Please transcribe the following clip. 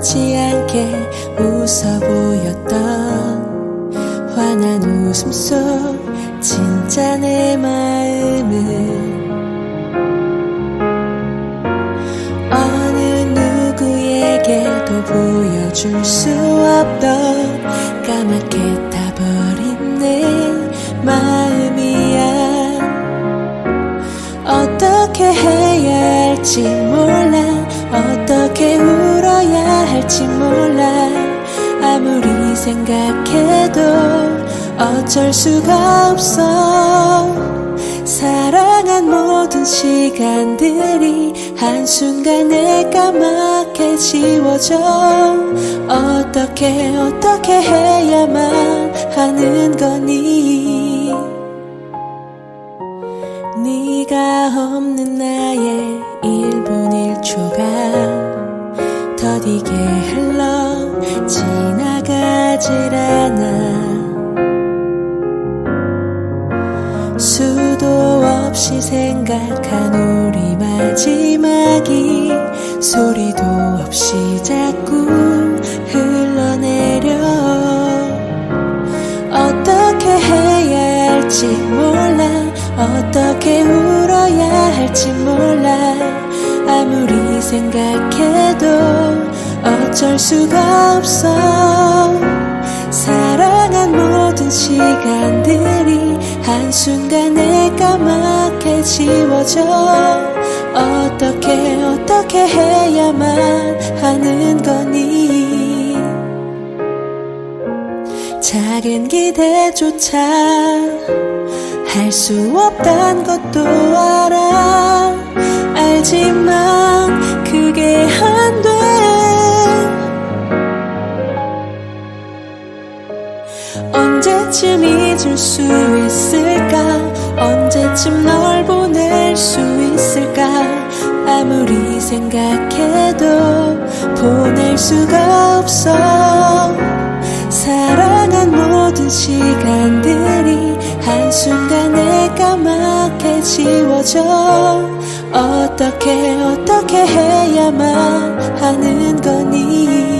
못지않게 웃어 보였던 환한 웃음 속 진짜 내 마음은 어느 누구에게도 보여줄 수 없던 까맣게 타버린 내 마음이야. 어떻게 해야 할지 할지 몰라. 아무리 생각해도 어쩔 수가 없어. 사랑한 모든 시간들이 한순간에 까맣게 지워져. 어떻게 어떻게 해야만 하는 거니? 네가 없는 나의 1분 1초가 더디게 흘러 지나가질 않아. 수도 없이 생각한 우리 마지막이 소리도 없이 자꾸 흘러내려. 어떻게 해야 할지 몰라. 어떻게 울어야 할지 몰라. 아무리 생각해도 어쩔 수가 없어. 사랑한 모든 시간들이 한순간에 까맣게 지워져. 어떻게 어떻게 해야만 하는 거니? 작은 기대조차 할 수 없단 것도 언제쯤 잊을 수 있을까? 언제쯤 널 보낼 수 있을까? 아무리 생각해도 보낼 수가 없어. 사랑한 모든 시간들이 한순간에 까맣게 지워져. 어떻게 어떻게 해야만 하는 거니